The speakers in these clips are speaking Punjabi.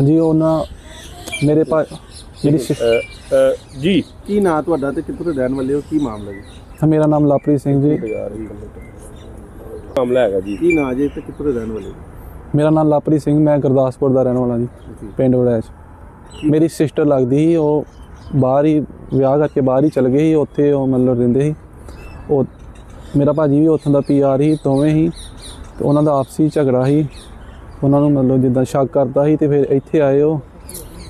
ਹਾਂਜੀ ਉਹਨਾਂ ਮੇਰੇ ਪਾ ਮੇਰੀ ਅ, ਅ, ਜੀ। ਕੀ ਨਾਂ ਤੁਹਾਡਾ ਤੇ ਕਿੱਥੋਂ ਦੇ ਰਹਿਣ ਵਾਲੇ ਹੋ? ਕੀ ਮਾਮਲਾ ਜੀ? ਮੇਰਾ ਨਾਮ ਲਵਪ੍ਰੀਤ ਸਿੰਘ ਜੀ। ਮਾਮਲਾ ਹੈਗਾ ਜੀ। ਕੀ ਨਾਂ ਜੇ ਤੇ ਕਿੱਥੋਂ ਦੇ ਰਹਿਣ ਵਾਲੇ ਹੋ? ਮੇਰਾ ਨਾਮ ਲਵਪ੍ਰੀਤ ਸਿੰਘ ਮੈਂ ਗੁਰਦਾਸਪੁਰ ਦਾ ਰਹਿਣ ਵਾਲਾ ਜੀ ਪਿੰਡ ਵੜੈਚ। ਮੇਰੀ ਸਿਸਟਰ ਲੱਗਦੀ ਸੀ ਉਹ ਬਾਹਰ ਹੀ ਵਿਆਹ ਕਰਕੇ ਬਾਹਰ ਹੀ ਚਲ ਗਏ ਸੀ ਉੱਥੇ ਉਹ ਮਤਲਬ ਰਹਿੰਦੇ ਸੀ। ਉਹ ਮੇਰਾ ਭਾਜੀ ਵੀ ਉੱਥੋਂ ਦਾ ਪੀਆਰ ਸੀ ਦੋਵੇਂ ਹੀ। ਤੇ ਉਹਨਾਂ ਦਾ ਆਪਸੀ ਝਗੜਾ ਸੀ। ਉਹਨਾਂ ਨੂੰ ਮਤਲਬ ਜਿੱਦਾਂ ਸ਼ੱਕ ਕਰਦਾ ਸੀ ਤੇ ਫਿਰ ਇੱਥੇ ਆਏ ਉਹ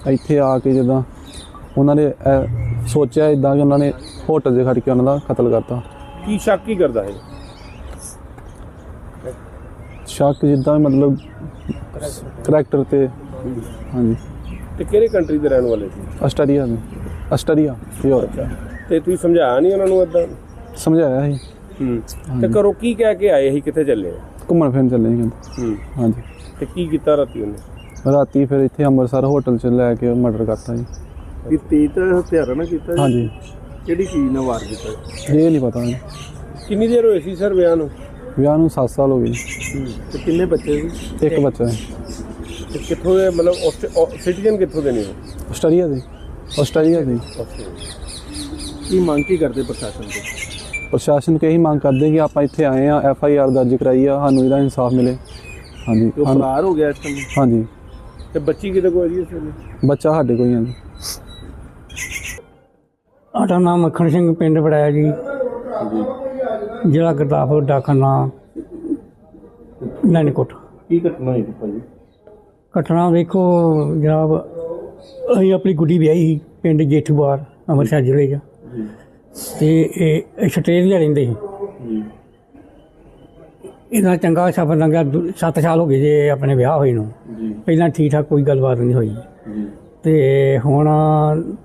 ਇੱਥੇ ਆ ਕੇ ਜਿੱਦਾਂ ਉਹਨਾਂ ਨੇ ਸੋਚਿਆ ਇਦਾਂ ਕਿ ਉਹਨਾਂ ਨੇ ਹੋਟਲ 'ਚ ਖੜ ਕੇ ਉਹਨਾਂ ਦਾ ਕਤਲ ਕਰਤਾ। ਕੀ ਸ਼ੱਕ ਕੀ ਕਰਦਾ ਹੈ ਸ਼ੱਕ ਜਿੱਦਾਂ ਮਤਲਬ ਕਰੈਕਟਰ ਤੇ ਹਾਂਜੀ। ਤੇ ਕਿਹੜੇ ਕੰਟਰੀ ਦੇ ਰਹਿਣ ਵਾਲੇ ਸੀ? ਆਸਟਰੀਆ ਦੇ ਆਸਟਰੀਆ ਯੂਰਪ। ਤੇ ਤੁਸੀਂ ਸਮਝਾਇਆ ਨਹੀਂ ਉਹਨਾਂ ਨੂੰ ਇਦਾਂ ਸਮਝਾਇਆ ਸੀ। ਹੂੰ। ਤੇ ਕਰੋ ਕੀ ਕਹਿ ਕੇ ਆਏ ਸੀ? ਕਿੱਥੇ ਚੱਲੇ? ਘੁੰਮਣ ਫਿਰਨ ਚੱਲੇ ਸੀ ਕਹਿੰਦੇ। ਹੂੰ। ਹਾਂਜੀ। ਤੇ ਕੀ ਕੀਤਾ ਰਾਤੀ ਉਹਨੇ? ਰਾਤੀ ਫਿਰ ਇੱਥੇ ਅੰਮ੍ਰਿਤਸਰ ਹੋਟਲ 'ਚ ਲੈ ਕੇ ਮਰਡਰ ਕਰਤਾ ਜੀ। ਕੀ ਤੇਜ਼ ਤਾਂ ਹਥਿਆਰਾਂ ਨਾਲ ਕੀਤਾ ਜੀ? ਹਾਂਜੀ। ਕਿਹੜੀ ਚੀਜ਼ ਨਾਲ ਵਾਰ ਕੀਤਾ? ਇਹ ਨਹੀਂ ਪਤਾ ਜੀ। ਕਿੰਨੀ ਦੇਰ ਹੋਈ ਸੀ ਸਰ ਵਿਆਹ ਨੂੰ? ਵਿਆਹ ਨੂੰ 7 ਸਾਲ ਹੋ ਗਏ ਜੀ। ਤੇ ਕਿੰਨੇ ਬੱਚੇ ਸੀ? ਇੱਕ ਬੱਚਾ ਹੈ ਤੇ ਕਿੱਥੋਂ ਦੇ ਮਤਲਬ ਸਿਟੀਜ਼ਨ ਕਿੱਥੋਂ ਦੇ ਨੇ ਉਹ? ਆਸਟਰੀਆ ਦੇ। ਆਸਟਰੀਆ ਦੇ। ਕੀ ਮੰਗ ਕੀ ਕਰਦੇ ਪ੍ਰਸ਼ਾਸਨ ਤੋਂ? ਪ੍ਰਸ਼ਾਸਨ ਨੂੰ ਇਹੀ ਮੰਗ ਕਰਦੇ ਕਿ ਆਪਾਂ ਇੱਥੇ ਆਏ ਆ ਐਫ ਆਈ ਆਰ ਦਰਜ ਕਰਾਈ ਆ ਸਾਨੂੰ ਇਹਦਾ ਇਨਸਾਫ ਮਿਲੇ। ਹਾਂਜੀ ਉਹ ਫਰਾਰ ਹੋ ਗਿਆ ਇਸ ਟਾਈਮ ਹਾਂਜੀ। ਤੇ ਬੱਚੀ ਕਿਤੇ ਕੋਈ ਜੀ ਇਸ ਵੇਲੇ? ਬੱਚਾ ਸਾਡੇ ਕੋਲ ਹੀ ਜੀ। ਸਾਡਾ ਨਾਮ ਮੱਖਣ ਸਿੰਘ ਪਿੰਡ ਬੜਾਇਆ ਜੀ। ਜ਼ਿਲ੍ਹਾ ਗੁਰਦਾਸਪੁਰ ਡਾਕਖਾਨਾ ਨੈਣਕੋਟ ਕੀ ਘਟਨਾ ਹੋਈ ਸੀ ਭਾਜੀ? ਘਟਨਾ ਵੇਖੋ ਜਨਾਬ ਅਸੀਂ ਆਪਣੀ ਗੁੱਡੀ ਵਿਆਹੀ ਸੀ ਪਿੰਡ ਜੇਠੂਵਾਰ ਅੰਮ੍ਰਿਤਸਰ ਜ਼ਿਲ੍ਹੇ 'ਚ। ਤੇ ਇਹ ਆਸਟ੍ਰੇਲੀਆ ਰਹਿੰਦੇ ਸੀ। ਜੀ। ਇਹਦਾ ਚੰਗਾ ਸਫਰ ਲੰਘਿਆ 7 ਸਾਲ ਹੋ ਗਏ ਜੇ ਆਪਣੇ ਵਿਆਹ ਹੋਏ ਨੂੰ। ਜੀ। ਪਹਿਲਾਂ ਠੀਕ ਠਾਕ ਕੋਈ ਗੱਲਬਾਤ ਨਹੀਂ ਹੋਈ। ਜੀ। ਤੇ ਹੁਣ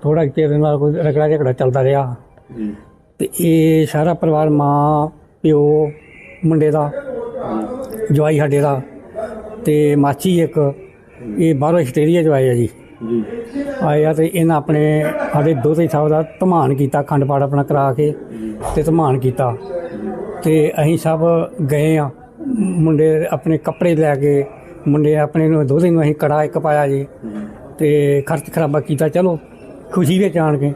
ਥੋੜਾ ਚਿਰ ਨਾਲ ਕੋਈ ਰਗੜਾ ਝਗੜਾ ਚੱਲਦਾ ਰਿਹਾ। ਜੀ। ਤੇ ਇਹ ਸਾਰਾ ਪਰਿਵਾਰ ਮਾਂ ਪਿਓ ਮੁੰਡੇ ਦਾ ਜਵਾਈ ਸਾਡੇ ਦਾ ਤੇ ਮਾਚੀ ਇੱਕ ਇਹ ਬਾਹਰੋਂ ਆਸਟ੍ਰੇਲੀਆ ਚ ਆਏ ਆ ਜੀ। ਜੀ। ਆਏ ਆ ਤੇ ਇਹਨਾਂ ਆਪਣੇ ਸਾਡੇ ਦੋਤੇ ਸਾਹਿਬ ਦਾ ਧਮਾਨ ਕੀਤਾ ਅਖੰਡ ਪਾਠ ਆਪਣਾ ਕਰਾ ਕੇ ਤੇ ਧਮਾਨ ਕੀਤਾ। ਤੇ ਅਸੀਂ ਸਭ ਗਏ ਆ ਮੁੰਡੇ ਆਪਣੇ ਕੱਪੜੇ ਲੈ ਕੇ, ਮੁੰਡੇ ਆਪਣੇ ਨੂੰ ਦੋਤੇ ਨੂੰ ਅਸੀਂ ਕੜਾ ਇੱਕ ਪਾਇਆ ਜੀ। ਤੇ ਖਰਚ ਖਰਾਬਾ ਕੀਤਾ, ਚਲੋ, ਖੁਸ਼ੀ ਵਿੱਚ ਆਣ ਕੇ।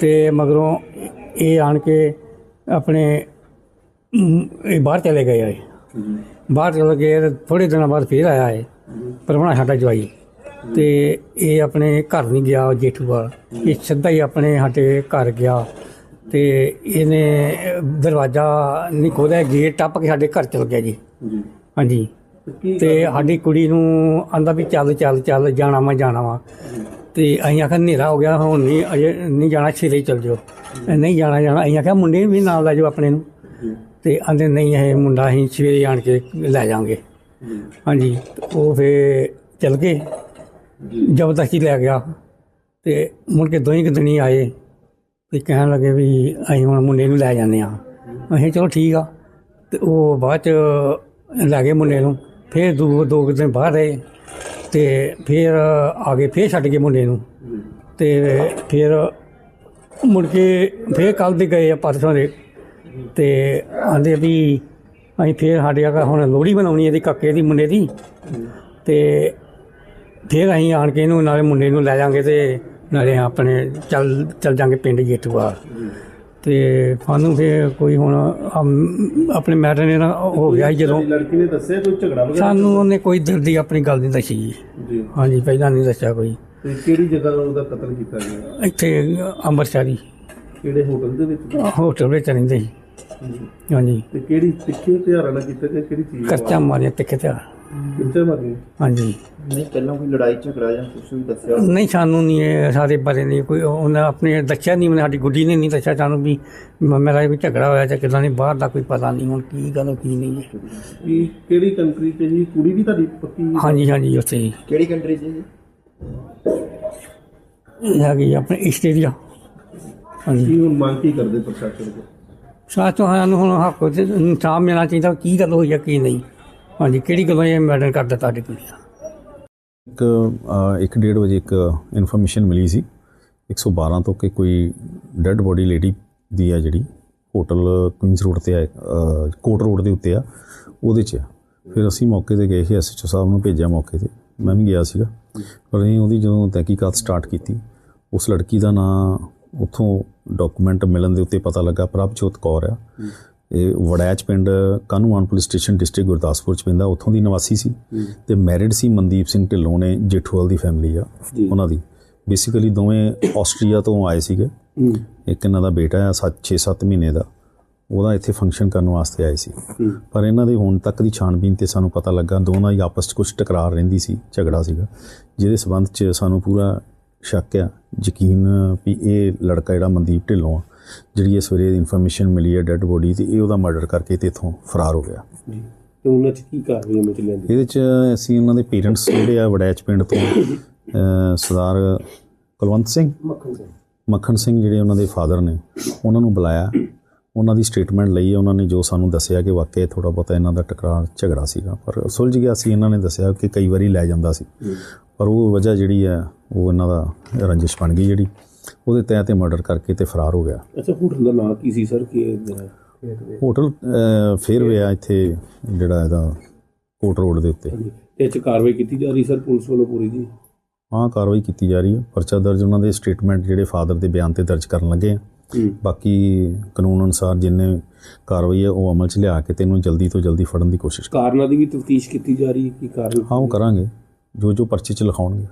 ਤੇ ਮਗਰੋਂ ਇਹ ਆਣ ਕੇ ਆਪਣੇ ਇਹ ਬਾਹਰ ਚਲੇ ਗਏ ਆ ਬਾਹਰ ਚਲੇ ਗਏ ਥੋੜੇ ਦਿਨਾਂ ਬਾਅਦ ਫੇਰ ਆਇਆ ਹੈ ਪਰਵਾਣਾ ਸਾਡਾ ਜਵਾਈ ਤੇ ਇਹ ਆਪਣੇ ਘਰ ਨਹੀਂ ਗਿਆ ਜੇਠੂਵਾਲ ਇਹ ਸਿੱਧਾ ਹੀ ਆਪਣੇ ਸਾਡੇ ਘਰ ਗਿਆ। ਤੇ ਇਹਨੇ ਦਰਵਾਜ਼ਾ ਨਹੀਂ ਖੋਲ੍ਹਿਆ ਗੇਟ ਟੱਪ ਕੇ ਸਾਡੇ ਘਰ ਚਲ ਗਿਆ ਜੀ। ਜੀ। ਹਾਂਜੀ। ਤੇ ਸਾਡੀ ਕੁੜੀ ਨੂੰ ਆਂਦਾ ਵੀ ਚੱਲ ਚੱਲ ਚੱਲ ਜਾਣਾ ਮੈਂ ਜਾਣਾ ਵਾ। ਤੇ ਅਸੀਂ ਆਖਿਆ ਹਨੇਰਾ ਹੋ ਗਿਆ ਹੁਣ ਨਹੀਂ ਅਜੇ ਨਹੀਂ ਜਾਣਾ ਛੇਲੇ ਚੱਲ ਜਾਓ। ਨਹੀਂ ਜਾਣਾ ਜਾਣਾ। ਅਸੀਂ ਆਖਿਆ ਮੁੰਡੇ ਵੀ ਨਾਲ ਲੈ ਜਾਓ ਆਪਣੇ ਨੂੰ। ਤੇ ਆਂਦੇ ਨਹੀਂ ਇਹ ਮੁੰਡਾ ਅਸੀਂ ਸਵੇਰੇ ਆਣ ਕੇ ਲੈ ਜਾਾਂਗੇ ਹਾਂਜੀ। ਉਹ ਫੇ ਚਲ ਗਏ। ਜ਼ਬਰਦਸਤੀ ਲੈ ਗਿਆ। ਤੇ ਮੁੜ ਕੇ ਦੋਹੀਂ ਕੁ ਦਿਨੀ ਆਏ। ਤੇ ਕਹਿਣ ਲੱਗੇ ਵੀ ਅਸੀਂ ਹੁਣ ਮੁੰਡੇ ਨੂੰ ਲੈ ਜਾਂਦੇ ਆ ਅਸੀਂ ਚਲੋ ਠੀਕ ਆ। ਤੇ ਉਹ ਬਾਅਦ ਚ ਲੈ ਗਏ ਮੁੰਡੇ ਨੂੰ। ਫਿਰ ਦੋ ਦੋ ਕੁ ਦਿਨ ਬਾਹਰ ਰਹੇ ਤੇ ਫਿਰ ਆ ਗਏ, ਫਿਰ ਛੱਡ ਗਏ ਮੁੰਡੇ ਨੂੰ। ਤੇ ਫਿਰ ਮੁੜ ਕੇ ਫਿਰ ਕੱਲ ਦੇ ਗਏ ਆ ਪਰਸੋਂ ਦੇ। ਤੇ ਆਂਦੇ ਵੀ ਅਸੀਂ ਫਿਰ ਸਾਡੇ ਆ ਹੁਣ ਲੋਹੜੀ ਬਣਾਉਣੀ ਇਹਦੀ ਕੱਕੇ ਦੀ, ਮੁੰਡੇ ਦੀ। ਤੇ ਫਿਰ ਅਸੀਂ ਆਣ ਕੇ ਇਹਨੂੰ ਨਾਲੇ ਮੁੰਡੇ ਨੂੰ ਲੈ ਜਾਾਂਗੇ ਤੇ ਨਾਲੇ ਆਪਣੇ ਚੱਲ ਚੱਲ ਜਾਾਂਗੇ ਪਿੰਡ ਜੇਤੂਆ ਤੇ ਸਾਨੂੰ ਫਿਰ ਕੋਈ ਹੁਣ ਅਮ, ਆਪਣੇ ਮੈਟਰ ਨੇ ਨਾ ਹੋ ਗਿਆ ਸੀ ਜਦੋਂ ਲੜਕੀ ਨੇ ਦੱਸਿਆ ਕੋਈ ਝਗੜਾ ਵਗੈਰਾ? ਸਾਨੂੰ ਉਹਨੇ ਕੋਈ ਦਿਲ ਦੀ ਆਪਣੀ ਗੱਲ ਨਹੀਂ ਦੱਸੀ ਜੀ। ਜੀ। ਹਾਂਜੀ ਪਹਿਲਾਂ ਨਹੀਂ ਦੱਸਿਆ ਕੋਈ। ਤੇ ਕਿਹੜੀ ਜਗ੍ਹਾ ਉਹਦਾ ਕਤਲ ਕੀਤਾ ਗਿਆ? ਇੱਥੇ ਅੰਮ੍ਰਿਤਸਰੀ ਕਿਹੜੇ ਹੋਟਲ ਦੇ ਵਿੱਚ? ਹੋਟਲ ਵਿੱਚ ਰਹਿੰਦੇ ਸੀ। ਹਾਂਜੀ। ਤੇ ਕਿਹੜੀ ਤਿੱਖੇ ਹਥਿਆਰਾਂ ਨਾਲ ਕੀਤਾ ਗਿਆ ਕਿਹੜੀ ਚੀਜ਼? ਕਰਚਾ ਮਾਰਿਆ ਤਿੱਖੇ ਤੇ ਕਿੱਥੇ ਮਾਰੀ? ਹਾਂਜੀ। ਨਹੀਂ ਪਹਿਲਾਂ ਕੋਈ ਲੜਾਈ ਝਗੜਾ ਜਾਂ ਕੁਝ ਵੀ ਦੱਸਿਆ? ਨਹੀਂ ਸਾਨੂੰ ਨਹੀਂ ਇਹ ਸਾਰੇ ਬਾਰੇ ਨਹੀਂ ਕੋਈ ਉਹਨੇ ਆਪਣੇ ਦੱਸਿਆ ਨਹੀਂ ਮੈਨੂੰ ਸਾਡੀ ਗੁੱਡੀ ਨੇ ਨਹੀਂ ਦੱਸਿਆ ਸਾਨੂੰ ਵੀ ਮ- ਮੇਰਾ ਵੀ ਝਗੜਾ ਹੋਇਆ ਜਾਂ ਕਿਦਾਂ ਨਹੀਂ ਬਾਹਰ ਦਾ ਕੋਈ ਪਤਾ ਨਹੀਂ ਹੁਣ ਕੀ ਗੱਲ ਕੀ ਨਹੀਂ ਹੈ ਕੀ ਕਿਹੜੀ ਕੰਟਰੀ ਚ ਜੀ? ਕੁੜੀ ਵੀ ਤੁਹਾਡੀ ਪੱਕੀ ਹਾਂਜੀ ਹਾਂਜੀ ਉੱਥੇ ਹੀ ਕਿਹੜੀ ਕੰਟਰੀ 'ਚ ਜੀ? ਇਹ ਹੈਗੀ ਆਪਣੇ ਆਸਟ੍ਰੇਲੀਆ ਹਾਂਜੀ। ਕੀ ਹੁਣ ਮੰਗ ਕੀ ਕਰਦੇ ਪ੍ਰਸ਼ਾਸਨ ਕੋਲ ਸਾਥੋਂ ਸਾਨੂੰ ਹੁਣ ਹੱਕ ਤੇ ਇਨਸਾਫ ਮਿਲਣਾ ਚਾਹੀਦਾ ਕੀ ਗੱਲ ਹੋਈ ਹੈ ਕੀ ਨਹੀਂ। ਹਾਂਜੀ, ਕਿਹੜੀ ਗੱਲਾਂ ਇਹ ਮੈਟਰ ਕਰਦਾ ਤੁਹਾਡੀ ਕੁੜੀ ਦਾ ਇੱਕ ਇੱਕ ਡੇਢ ਵਜੇ ਇੱਕ ਇਨਫੋਰਮੇਸ਼ਨ ਮਿਲੀ ਸੀ। 112 ਤੋਂ ਕਿ ਕੋਈ ਡੈੱਡ ਬੋਡੀ ਲੇਡੀ ਦੀ ਆ ਜਿਹੜੀ ਹੋਟਲ ਕੁਇਨਸ ਰੋਡ ਤੇ ਆ ਕੋਟ ਰੋਡ ਦੇ ਉੱਤੇ ਆ, ਉਹਦੇ 'ਚ ਫਿਰ ਅਸੀਂ ਮੌਕੇ ਤੇ ਗਏ ਸੀ ਐਸਐਚਓ ਸਾਹਿਬ ਨੂੰ ਭੇਜਿਆ ਮੌਕੇ ਤੇ। ਮੈਂ ਵੀ ਗਿਆ ਸੀਗਾ। ਪਰ ਅਸੀਂ ਉਹਦੀ ਜਦੋਂ ਤਹਿਕੀਕਾਤ ਸਟਾਰਟ ਕੀਤੀ, ਉਸ ਲੜਕੀ ਦਾ ਨਾਂ ਉੱਥੋਂ ਡਾਕੂਮੈਂਟ ਮਿਲਣ ਦੇ ਉੱਤੇ ਪਤਾ ਲੱਗਾ, ਪ੍ਰਭਜੋਤ ਕੌਰ ਆ। ਇਹ ਵੜੈਚ ਪਿੰਡ Kanuwan police station district Gurdaspur ਚ ਪੈਂਦਾ ਉੱਥੋਂ ਦੀ ਨਿਵਾਸੀ ਸੀ ਤੇ ਮੈਰਿਡ ਸੀ ਮਨਦੀਪ ਸਿੰਘ ਢਿੱਲੋਂ ਨੇ ਜੇਠੂਵਾਲ ਦੀ ਫੈਮਿਲੀ ਆ ਉਹਨਾਂ ਦੀ। ਬੇਸਿਕਲੀ ਦੋਵੇਂ ਆਸਟਰੀਆ ਤੋਂ ਆਏ ਸੀਗੇ। ਇੱਕ ਇਹਨਾਂ ਦਾ ਬੇਟਾ ਆ 6-7 ਮਹੀਨੇ ਦਾ। ਉਹਦਾ ਇੱਥੇ ਫੰਕਸ਼ਨ ਕਰਨ ਵਾਸਤੇ ਆਏ ਸੀ। ਪਰ ਇਹਨਾਂ ਦੇ ਹੁਣ ਤੱਕ ਦੀ ਛਾਣਬੀਨ ਤੇ ਸਾਨੂੰ ਪਤਾ ਲੱਗਾ ਦੋਨਾਂ ਦੀ ਆਪਸ 'ਚ ਕੁਝ ਟਕਰਾਰ ਰਹਿੰਦੀ ਸੀ ਝਗੜਾ ਸੀਗਾ। ਜਿਹਦੇ ਸਬੰਧ 'ਚ ਸਾਨੂੰ ਪੂਰਾ ਸ਼ੱਕ ਆ ਯਕੀਨ ਵੀ ਇਹ ਲੜਕਾ ਜਿਹੜਾ ਮਨਦੀਪ ਢਿੱਲੋਂ ਆ ਜਿਹੜੀ ਇਹ ਸਵੇਰੇ ਇਨਫੋਰਮੇਸ਼ਨ ਮਿਲੀ ਹੈ ਡੈੱਡ ਬੋਡੀ ਤੇ ਇਹ ਉਹਦਾ ਮਰਡਰ ਕਰਕੇ ਤੇ ਇੱਥੋਂ ਫਰਾਰ ਹੋ ਗਿਆ। ਤੇ ਉਹਨਾਂ ਚ ਕੀ ਕਾਰਵਾਈ ਅਮਲ ਚ ਲਿਆਂਦੀ? ਇਹਦੇ 'ਚ ਅਸੀਂ ਉਹਨਾਂ ਦੇ ਪੇਰੈਂਟਸ ਜਿਹੜੇ ਆ ਵੜੈਚ ਪਿੰਡ ਤੋਂ ਸਰਦਾਰ ਕੁਲਵੰਤ ਸਿੰਘ ਮੱਖਣ ਸਿੰਘ। ਜਿਹੜੇ ਉਹਨਾਂ ਦੇ ਫਾਦਰ ਨੇ ਉਹਨਾਂ ਨੂੰ ਬੁਲਾਇਆ। ਉਹਨਾਂ ਦੀ ਸਟੇਟਮੈਂਟ ਲਈ ਹੈ। ਉਹਨਾਂ ਨੇ ਜੋ ਸਾਨੂੰ ਦੱਸਿਆ ਕਿ ਵਾਕਿਆ ਥੋੜਾ ਬਹੁਤਾ ਇਹਨਾਂ ਦਾ ਟਕਰਾਰ ਝਗੜਾ ਸੀਗਾ। ਪਰ ਸੁਲਝ ਗਿਆ ਸੀ ਇਹਨਾਂ ਨੇ ਦੱਸਿਆ ਕਿ ਕਈ ਵਾਰੀ ਲੈ ਜਾਂਦਾ ਸੀ। ਪਰ ਉਹ ਵਜ੍ਹਾ ਜਿਹੜੀ ਹੈ ਉਹ ਇਹਨਾਂ ਦਾ ਰੰਜਿਸ਼ ਬਣ ਗਈ ਜਿਹੜੀ। ਉਹਦੇ ਤਹਿ ਤੇ ਮਰਡਰ ਕਰਕੇ ਤੇ ਫਰਾਰ ਹੋ ਗਿਆ। ਅੱਛਾ ਹੋਟਲ ਦਾ ਨਾਂ ਕੀ ਸੀ ਸਰ? ਕਿ ਹੋਟਲ ਅਹ, ਫੇਅਰਵੇ ਆ ਇੱਥੇ ਜਿਹੜਾ ਇਹਦਾ ਕੋਟ ਰੋਡ ਦੇ ਉੱਤੇ। ਤੇ ਇਹ ਚ ਕਾਰਵਾਈ ਕੀਤੀ ਜਾ ਰਹੀ ਸਰ ਪੁਲਿਸ ਵੱਲੋਂ ਪੂਰੀ ਜੀ? ਹਾਂ ਕਾਰਵਾਈ ਕੀਤੀ ਜਾ ਰਹੀ ਹੈ। ਪਰਚਾ ਦਰਜ ਉਹਨਾਂ ਦੇ ਸਟੇਟਮੈਂਟ ਜਿਹੜੇ ਫਾਦਰ ਦੇ ਬਿਆਨ ਤੇ ਦਰਜ ਕਰਨ ਲੱਗੇ ਆ। ਬਾਕੀ ਕਾਨੂੰਨ ਅਨੁਸਾਰ ਜਿੰਨੇ ਕਾਰਵਾਈ ਹੈ ਉਹ ਅਮਲ 'ਚ ਲਿਆ ਕੇ ਤੈਨੂੰ ਜਲਦੀ ਤੋਂ ਜਲਦੀ ਫੜਨ ਦੀ ਕੋਸ਼ਿਸ਼ ਕਰ ਕਾਰਨਾਂ ਦੀ ਵੀ ਤਫਤੀਸ਼ ਕੀਤੀ ਜਾ ਰਹੀ ਹੈ? ਕੀ ਕਾਰਨ? ਹਾਂ ਉਹ ਕਰਾਂਗੇ। ਜੋ ਜੋ ਪਰਚੇ 'ਚ ਲਿਖਾਉਣਗੇ।